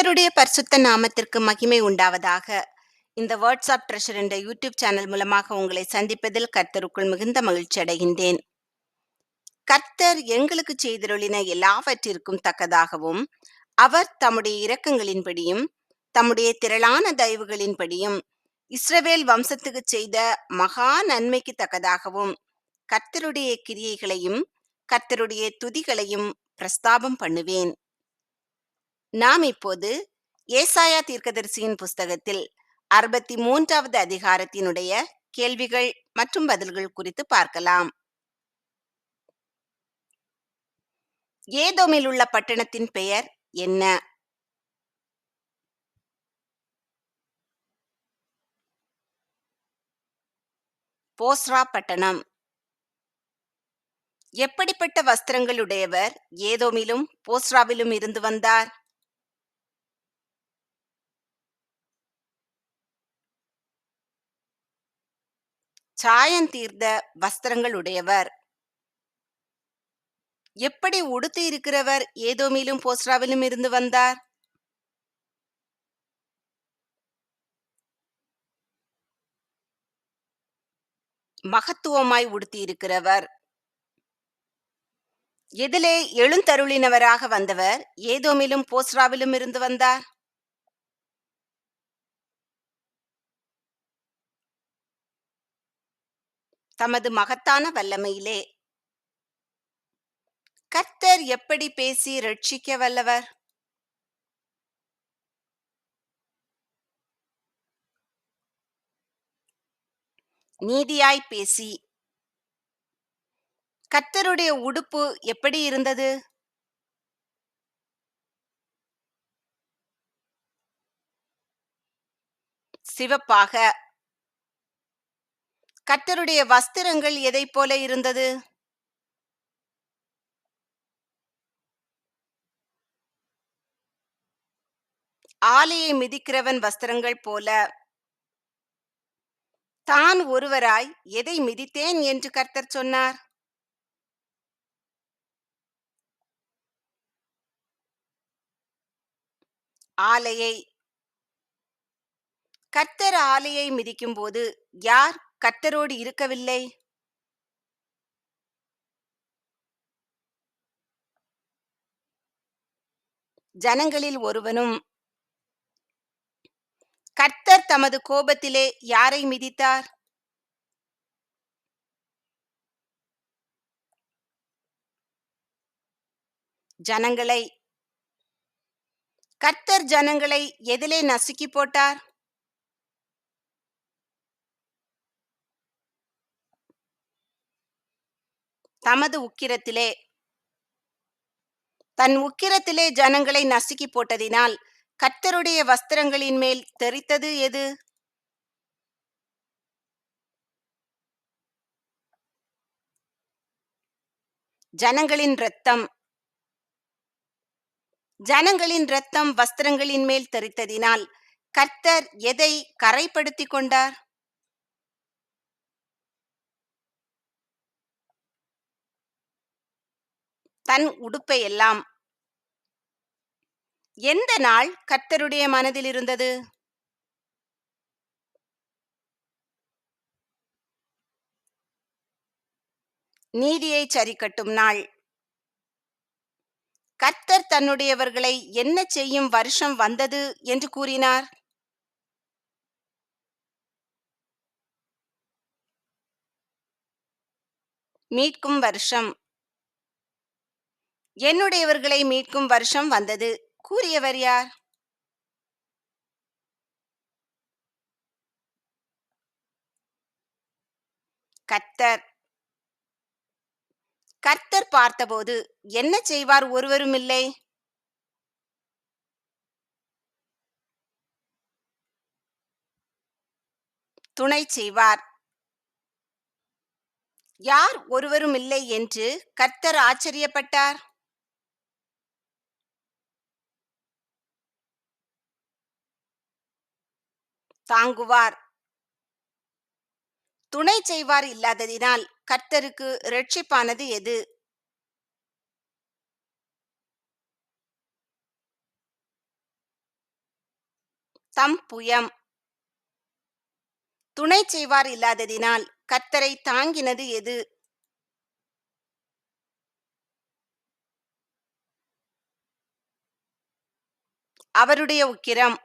கர்த்தருடைய பரிசுத்த நாமத்திற்கு மகிமை உண்டாவதாக. இந்த வாட்ஸ்அப் ட்ரெஷர் என்ற யூடியூப் சேனல் மூலமாக உங்களை சந்திப்பதில் கர்த்தருக்குள் மிகுந்த மகிழ்ச்சி அடைகின்றேன். கர்த்தர் எங்களுக்கு செய்திருளின எல்லாவற்றிற்கும் தக்கதாகவும் அவர் தம்முடைய இரக்கங்களின்படியும் தம்முடைய திரளான தயவுகளின்படியும் இஸ்ரவேல் வம்சத்துக்கு செய்த மகா நன்மைக்கு தக்கதாகவும் கர்த்தருடைய கிரியைகளையும் கர்த்தருடைய துதிகளையும் பிரஸ்தாபம் பண்ணுவேன். நாம் இப்போது ஏசாயா தீர்க்கதரிசியின் புஸ்தகத்தில் அறுபத்தி மூன்றாவது அதிகாரத்தினுடைய கேள்விகள் மற்றும் பதில்கள் குறித்து பார்க்கலாம். ஏதோமில் உள்ள பட்டணத்தின் பெயர் என்ன? போஸ்ரா பட்டணம். எப்படிப்பட்ட வஸ்திரங்களுடையவர் ஏதோமிலும் போஸ்ராவிலும் இருந்து வந்தார்? சாயந்தீர்ந்த வஸ்திரங்கள் உடையவர். எப்படி உடுத்தி இருக்கிறவர்? ஏதோமிலும் போஸ்ராவிலும் இருந்து வந்தார். மகத்துவமாய் உடுத்தி இருக்கிறவர். எதிலே எழுந்தருளினவராக வந்தவர். ஏதோமிலும் போஸ்ராவிலும் இருந்து வந்தார். தமது மகத்தான வல்லமையிலே. கர்த்தர் எப்படி பேசி ரட்சிக்க வல்லவர்? நீதியாய் பேசி. கர்த்தருடைய உடுப்பு எப்படி இருந்தது? சிவப்பாக கர்த்தருடைய வஸ்திரங்கள் எதை போல இருந்தது? ஆலையை மிதிக்கிறவன் வஸ்திரங்கள் போல. தான் ஒருவராய் எதை மிதித்தேன் என்று கர்த்தர் சொன்னார். ஆலையை. கர்த்தர் ஆலையை மிதிக்கும்போது யார் கர்த்தரோடு இருக்கவில்லை? ஜனங்களில் ஒருவனும் கர்த்தர் தமது கோபத்திலே யாரை மிதித்தார்? ஜனங்களை கர்த்தர் ஜனங்களை எதிலே நசுக்கி போட்டார்? தமது உக்கிரத்திலே. தன் உக்கிரத்திலே ஜனங்களை நசுக்கி போட்டதினால் கர்த்தருடைய வஸ்திரங்களின் மேல் தெரித்தது எது? ஜனங்களின் இரத்தம். ஜனங்களின் இரத்தம் வஸ்திரங்களின் மேல் தெரித்ததினால் கர்த்தர் எதை கரைப்படுத்திக் கொண்டார்? தன் உடுப்பை எல்லாம். எந்த நாள் கர்த்தருடைய மனதில் இருந்தது? நீதியை சரிக்கட்டும் நாள். கர்த்தர் தன்னுடையவர்களை என்ன செய்யும் வருஷம் வந்தது என்று கூறினார்? மீட்கும் வருஷம். என்னுடையவர்களை மீட்கும் வருஷம் வந்தது. கூறியவர் யார்? கர்த்தர். கர்த்தர் பார்த்தபோது என்ன செய்வார் ஒருவரும் இல்லை துணை செய்வார். யார் ஒருவரும் இல்லை என்று கர்த்தர் ஆச்சரியப்பட்டார். தாங்குவார். துணை செய்வார் இல்லாததினால் கர்த்தருக்கு ரட்சிப்பானது எது? தம் புயம். துணை செய்வார் இல்லாததினால் கர்த்தரை தாங்கினது எது? அவருடைய உக்கிரம்.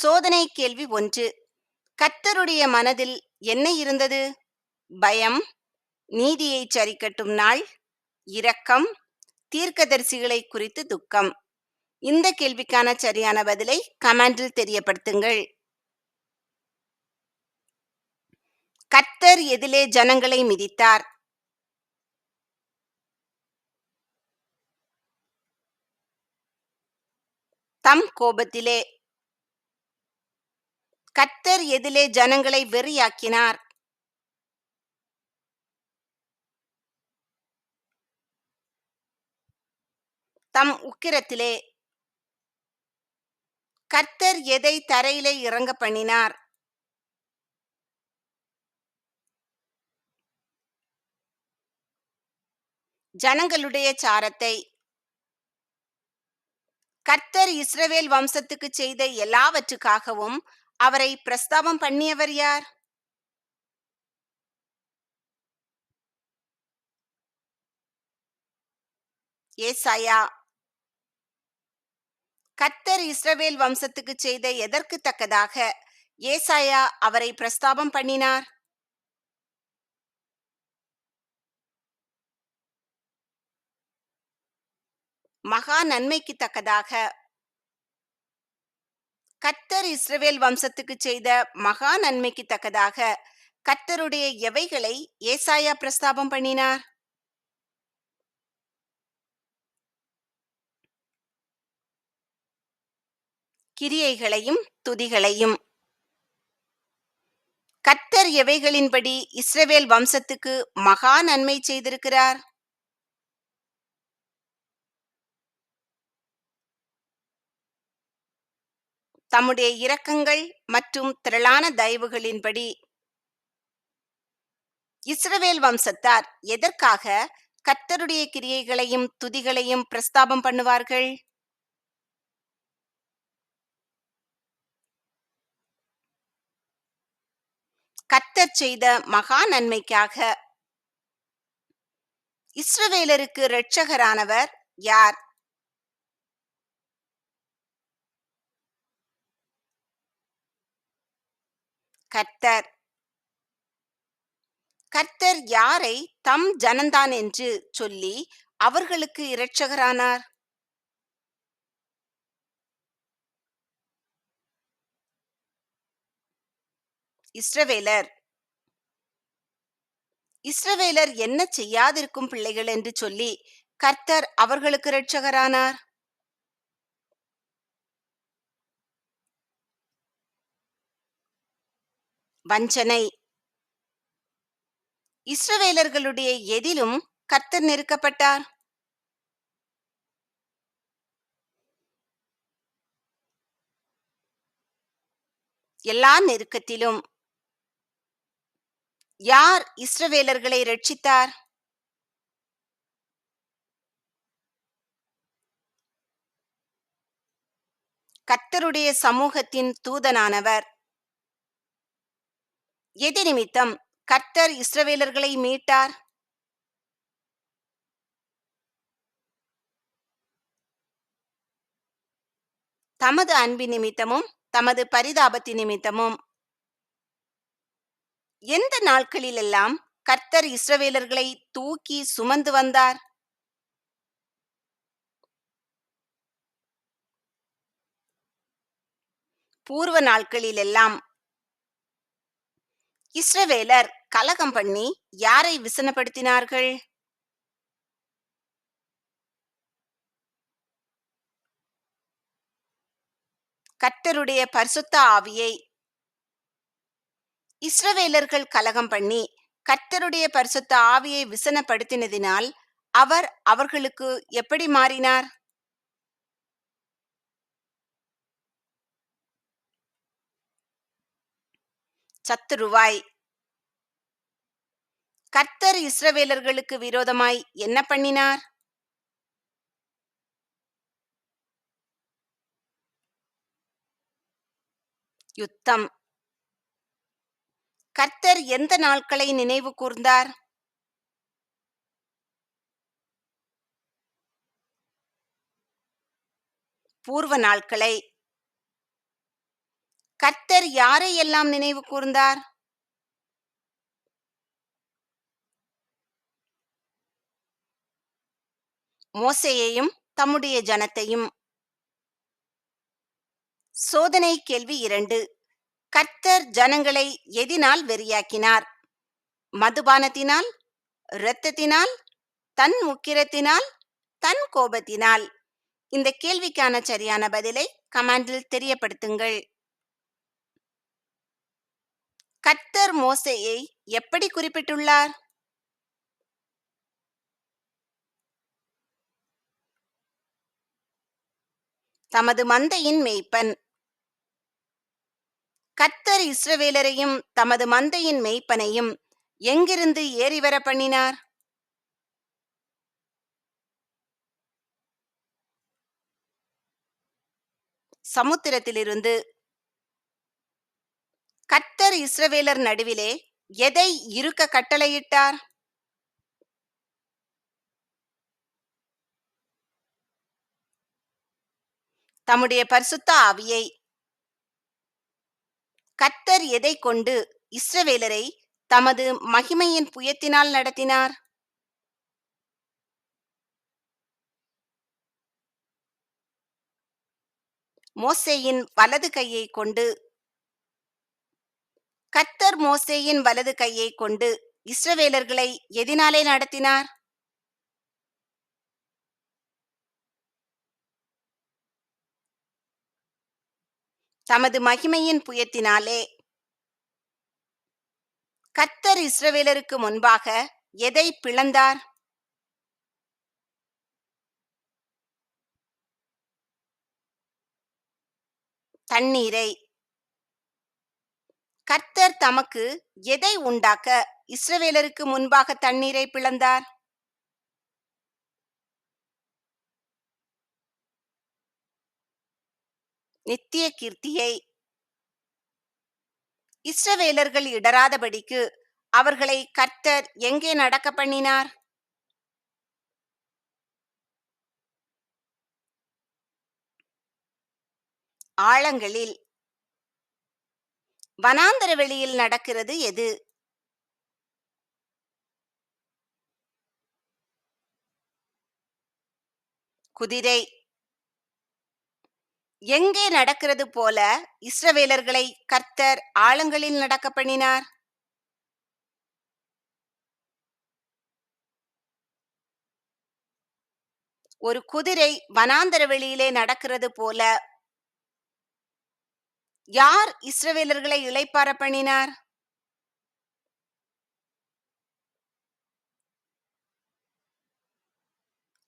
சோதனை கேள்வி ஒன்று. கர்த்தருடைய மனதில் என்ன இருந்தது? பயம் நீதியை சரிக்கட்டும் நாள் இரக்கம் தீர்க்கதரிசிகளை குறித்து துக்கம். இந்த கேள்விக்கான சரியான பதிலை கமெண்டில் தெரியப்படுத்துங்கள். கர்த்தர் எதிலே ஜனங்களை மிதித்தார். தம் கோபத்திலே கர்த்தர் எதிலே ஜனங்களை வெறியாக்கினார். தம் உக்கிரத்திலே கர்த்தர் எதை தரையிலே இறங்க பண்ணினார்? ஜனங்களுடைய சாரத்தை. கர்த்தர் இஸ்ரவேல் வம்சத்துக்கு செய்த எல்லாவற்றுக்காகவும் அவரை பிரஸ்தாபம் பண்ணியவர் யார்? ஏசாயா. கத்தர் இஸ்ரவேல் வம்சத்துக்கு செய்த எதற்கு தக்கதாக ஏசாயா அவரை பிரஸ்தாபம் பண்ணினார்? மகா நன்மைக்கு தக்கதாக கத்தர் இஸ்ரவேல் வம்சத்துக்கு செய்த மகா நன்மைக்கு தக்கதாக கத்தருடைய எவைகளை ஏசாயா பிரஸ்தாபம் பண்ணினார்? கிரியைகளையும் துதிகளையும். கத்தர் எவைகளின்படி இஸ்ரவேல் வம்சத்துக்கு மகா நன்மை செய்திருக்கிறார்? தம்முடைய இரக்கங்கள் மற்றும் திரளான தயவுகளின்படி இஸ்ரவேல் வம்சத்தார் எதற்காக கர்த்தருடைய கிரியைகளையும் துதிகளையும் பிரஸ்தாபம் பண்ணுவார்கள்? கர்த்தர் செய்த மகா நன்மைக்காக இஸ்ரவேலருக்கு இரட்சகரானவர் யார்? கர்த்தர். கர்த்தர் யாரை தம் ஜனந்தான் என்று சொல்லி அவர்களுக்கு இரட்சகரானார்? இஸ்ரவேலர். இஸ்ரவேலர் என்ன செய்யாதிருக்கும் பிள்ளைகள் என்று சொல்லி கர்த்தர் அவர்களுக்கு இரட்சகரானார்? வஞ்சனை. இஸ்ரவேலர்களுடைய எதிலும் கர்த்தர் நெருக்கப்பட்டார். எல்லா நெருக்கத்திலும். யார் இஸ்ரவேலர்களை ரட்சித்தார் கர்த்தருடைய சமூகத்தின் தூதனானவர். எது நிமித்தம் கர்த்தர் இஸ்ரவேலர்களை மீட்டார். தமது அன்பின் நிமித்தமும் தமது பரிதாபத்தின் நிமித்தமும். எந்த நாட்களிலெல்லாம் கர்த்தர் இஸ்ரவேலர்களை தூக்கி சுமந்து வந்தார்? பூர்வ நாட்களிலெல்லாம் இஸ்ரவேலர் கலகம் பண்ணி யாரை விசனப்படுத்தினார்கள்? கர்த்தருடைய பரிசுத்த ஆவியை இஸ்ரவேலர்கள் கலகம் பண்ணி கர்த்தருடைய பரிசுத்த ஆவியை விசனப்படுத்தினதினால் அவர் அவர்களுக்கு எப்படி மாறினார்? சத்துருவாய். கர்த்தர் இஸ்ரவேலர்களுக்கு விரோதமாய் என்ன பண்ணினார்? யுத்தம். கர்த்தர் எந்த நாட்களை நினைவு கூர்ந்தார்? பூர்வ நாட்களை. கர்த்தர் யாரை எல்லாம் நினைவு கூர்ந்தார்? மோசையையும் தம்முடைய ஜனத்தையும். சோதனை கேள்வி இரண்டு. கர்த்தர் ஜனங்களை எதினால் வெறியாக்கினார்? மதுபானத்தினால்? இரத்தத்தினால்? தன் முக்கிரத்தினால் தன் கோபத்தினால்? இந்த கேள்விக்கான சரியான பதிலை கமாண்டில் தெரியப்படுத்துங்கள். கர்த்தர் மோசேயை எப்படி குறிப்பிட்டுள்ளார்? தமது மந்தையின் மெய்ப்பன். கர்த்தர் இஸ்ரவேலரையும் தமது மந்தையின் மெய்ப்பனையும் எங்கிருந்து ஏறிவர பண்ணினார்? சமுத்திரத்திலிருந்து கர்த்தர் இஸ்ரவேலர் நடுவிலே எதை இருக்க கட்டளையிட்டார்? தம்முடைய பரிசுத்த ஆவியை கர்த்தர் எதை கொண்டு இஸ்ரவேலரை தமது மகிமையின் புயத்தினால் நடத்தினார்? மோசேயின் வலது கையை கொண்டு கத்தர் மோசேயின் வலது கையை கொண்டு இஸ்ரவேலர்களை எதினாலே நடத்தினார்? தமது மகிமையின் புயத்தினாலே கத்தர் இஸ்ரவேலருக்கு முன்பாக எதை பிளந்தார்? தண்ணீரை. கர்த்தர் தமக்கு எதை உண்டாக்க இஸ்ரவேலருக்கு முன்பாக தண்ணீரை பிளந்தார்? நித்திய கீர்த்தியை இஸ்ரவேலர்கள் இடராதபடிக்கு அவர்களை கர்த்தர் எங்கே நடக்க பண்ணினார்? ஆழங்களில் வனாந்தர வெளியில் நடக்கிறது எது? குதிரை. எங்கே நடக்கிறது போல இஸ்ரவேலர்களை கர்த்தர் ஆழங்களில் நடக்க பண்ணினார்? ஒரு குதிரை வனாந்தர வெளியிலே நடக்கிறது போல யார் இஸ்ரவேலர்களை இளைப்பார பண்ணினார்?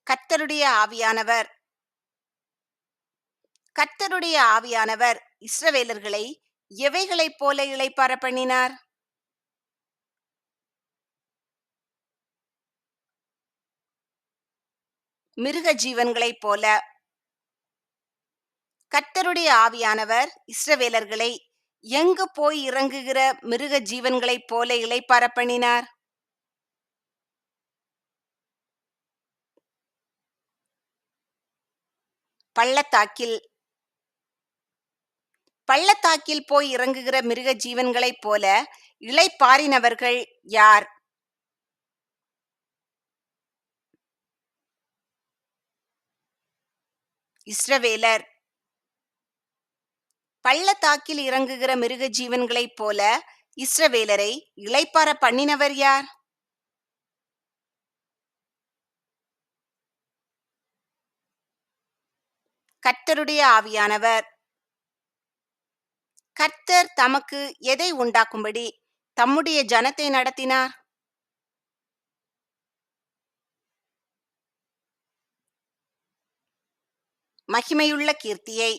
கர்த்தருடைய ஆவியானவர். கர்த்தருடைய ஆவியானவர் இஸ்ரவேலர்களை எவைகளைப் போல இளைப்பார பண்ணினார்? மிருக ஜீவன்களைப் போல கர்த்தருடைய ஆவியானவர் இஸ்ரவேலர்களை எங்கு போய் இறங்குகிற மிருக ஜீவன்களைப் போல இளைப்பார பண்ணினார்? பள்ளத்தாக்கில் பள்ளத்தாக்கில் போய் இறங்குகிற மிருக ஜீவன்களைப் போல இளைப்பாறினவர்கள் யார்? இஸ்ரவேலர் பள்ளத்தாக்கில் இறங்குகிற மிருக ஜீவன்களைப் போல இஸ்ரவேலரை இளைப்பார பண்ணினவர் யார்? கர்த்தருடைய ஆவியானவர். கர்த்தர் தமக்கு எதை உண்டாக்கும்படி தம்முடைய ஜனத்தை நடத்தினார்? மகிமையுள்ள கீர்த்தியை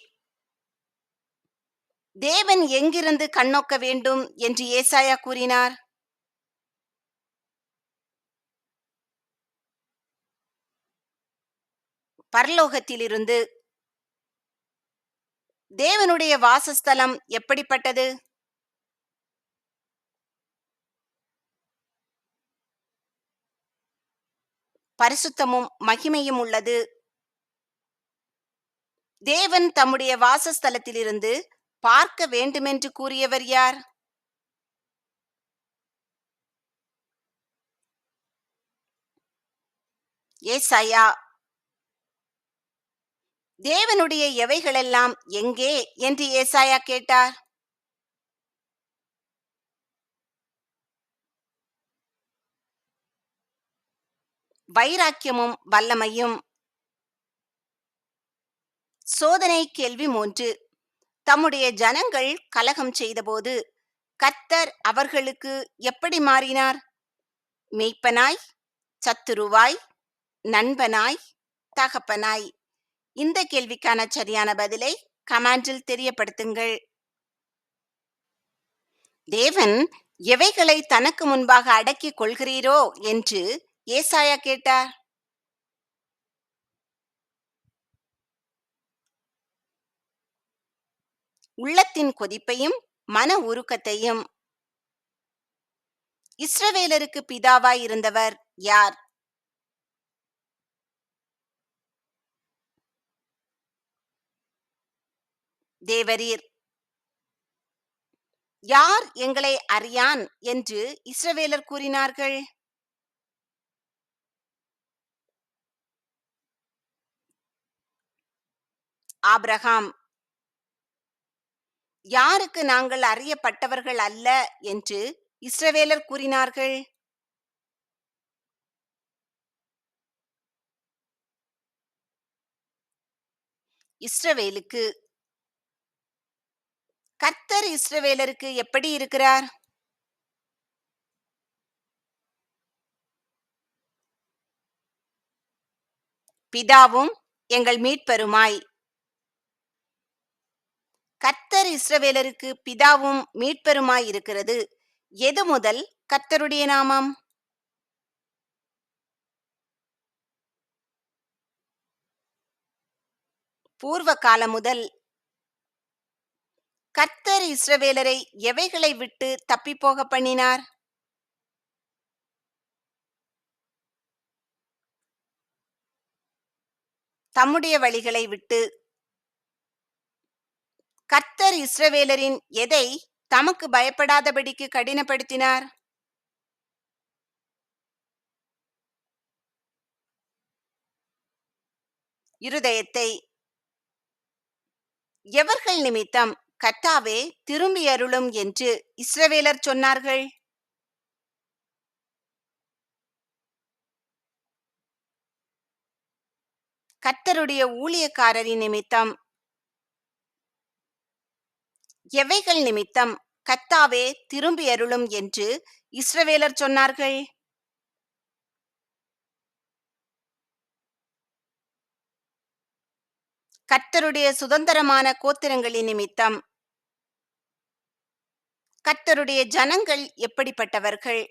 தேவன் எங்கிருந்து கண்ணோக்க வேண்டும் என்று ஏசாயா கூறினார். பரலோகத்திலிருந்து தேவனுடைய வாசஸ்தலம் எப்படிப்பட்டது? பரிசுத்தமும் மகிமையும் உள்ளது. தேவன் தம்முடைய வாசஸ்தலத்திலிருந்து பார்க்க வேண்டுமென்று கூறியவர் யார்? ஏசாயா. தேவனுடைய எவைகளெல்லாம் எங்கே? என்று ஏசாயா கேட்டார். வைராக்கியமும் வல்லமையும். சோதனை கேள்வி மூன்று. தம்முடைய ஜனங்கள் கலகம் செய்தபோது கர்த்தர் அவர்களுக்கு எப்படி மாறினார்? மெய்ப்பனாய் சத்துருவாய் நண்பனாய் தகப்பனாய். இந்த கேள்விக்கான சரியான பதிலை கமாண்டில் தெரியப்படுத்துங்கள். தேவன் எவைகளை தனக்கு முன்பாக அடக்கிக் கொள்கிறீரோ என்று ஏசாயா கேட்டார். உள்ளத்தின் கொதிப்பையும் மன உருக்கத்தையும். இஸ்ரவேலருக்கு பிதாவாய் இருந்தவர் யார்? தேவரீர். யார் எங்களை அறியான் என்று இஸ்ரவேலர் கூறினார்கள்? ஆப்ரஹாம் யாருக்கு நாங்கள் அறியப்பட்டவர்கள் அல்ல என்று இஸ்ரவேலர் கூறினார்கள்? இஸ்ரவேலுக்கு. கர்த்தர் இஸ்ரவேலருக்கு எப்படி இருக்கிறார்? பிதாவும் எங்கள் மீட்பெருமாய். கர்த்தர் இஸ்ரவேலருக்கு பிதாவும் மீட்பெருமாய் இருக்கிறது. எது முதல்? கர்த்தருடைய நாமம். பூர்வ காலம் முதல் கர்த்தர் இஸ்ரவேலரை எவைகளை விட்டு தப்பிப்போக பண்ணினார்? தம்முடைய வழிகளை விட்டு கர்த்தர் இஸ்ரவேலரின் எதை தமக்கு பயப்படாதபடிக்கு கடினப்படுத்தினார்? இருதயத்தை எவர்கள் நிமித்தம் கர்த்தாவே திரும்பி அருளும் என்று இஸ்ரவேலர் சொன்னார்கள்? கர்த்தருடைய ஊழியக்காரரின் நிமித்தம் எவைகள் நிமித்தம் கத்தாவே திரும்பி அருளும் என்று இஸ்ரவேலர் சொன்னார்கள்? கர்த்தருடைய சுதந்திரமான கோத்திரங்களின் நிமித்தம். கர்த்தருடைய ஜனங்கள் எப்படிப்பட்டவர்கள்?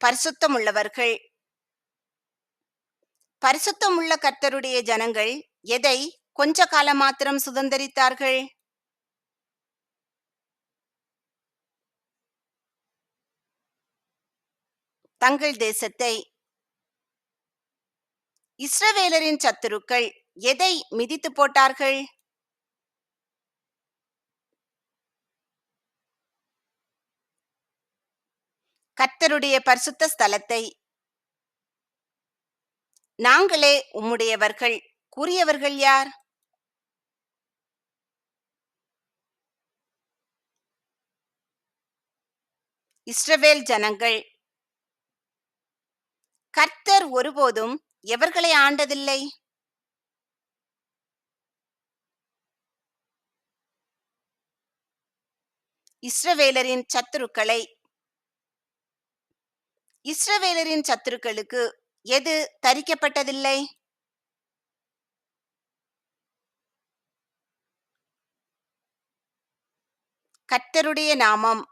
பரிசுத்தமுள்ளவர்கள் பரிசுத்தமுள்ள கர்த்தருடைய ஜனங்கள் எதை கொஞ்ச காலம் மாத்திரம் சுதந்தரித்தார்கள்? தங்கள் தேசத்தை இஸ்ரவேலரின் சத்துருக்கள் எதை மிதித்து போட்டார்கள்? கர்த்தருடைய பரிசுத்த ஸ்தலத்தை நாங்களே உம்முடையவர்கள். கூறியவர்கள் யார்? இஸ்ரவேல் ஜனங்கள். கர்த்தர் ஒருபோதும் எவர்களை ஆண்டதில்லை? இஸ்ரவேலரின் சத்துருக்களை. இஸ்ரவேலரின் சத்துருக்களுக்கு எது தரிக்கப்பட்டதில்லை? கர்த்தருடைய நாமம்.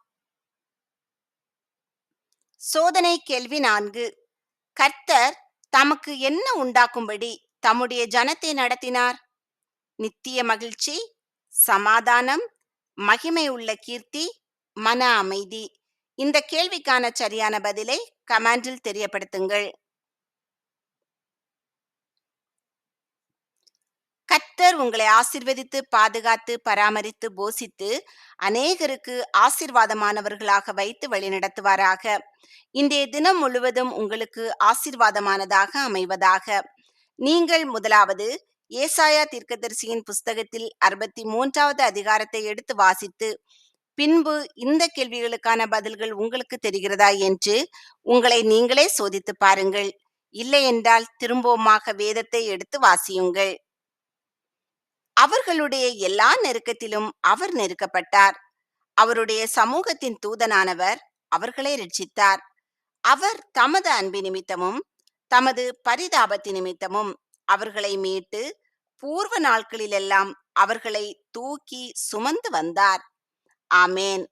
சோதனை கேள்வி நான்கு. கர்த்தர் தமக்கு என்ன உண்டாக்கும்படி தம்முடைய ஜனத்தை நடத்தினார்? நித்திய மகிழ்ச்சி சமாதானம் மகிமை உள்ள கீர்த்தி மன அமைதி. இந்த கேள்விக்கான சரியான பதிலை கமெண்டில் தெரியப்படுத்துங்கள். கத்தர் உங்களை ஆசிர்வதித்து பாதுகாத்து பராமரித்து போசித்து அநேகருக்கு ஆசிர்வாதமானவர்களாக வைத்து வழிநடத்துவாராக இன்றைய தினம் முழுவதும் உங்களுக்கு ஆசிர்வாதமானதாக அமைவதாக. நீங்கள் முதலாவது ஏசாயா தீர்க்கதரிசியின் புஸ்தகத்தில் அறுபத்தி மூன்றாவது அதிகாரத்தை எடுத்து வாசித்து பின்பு இந்த கேள்விகளுக்கான பதில்கள் உங்களுக்கு தெரிகிறதா என்று உங்களை நீங்களே சோதித்து பாருங்கள். இல்லை என்றால் திரும்பவுமாக வேதத்தை எடுத்து வாசியுங்கள். அவர்களுடைய எல்லா நெருக்கத்திலும் அவர் நெருக்கப்பட்டார். அவருடைய சமூகத்தின் தூதனானவர் அவர்களை ரட்சித்தார். அவர் தமது அன்பு நிமித்தமும் தமது பரிதாபத்தி நிமித்தமும் அவர்களை மீட்டு பூர்வ நாட்களிலெல்லாம் அவர்களை தூக்கி சுமந்து வந்தார். ஆமேன்.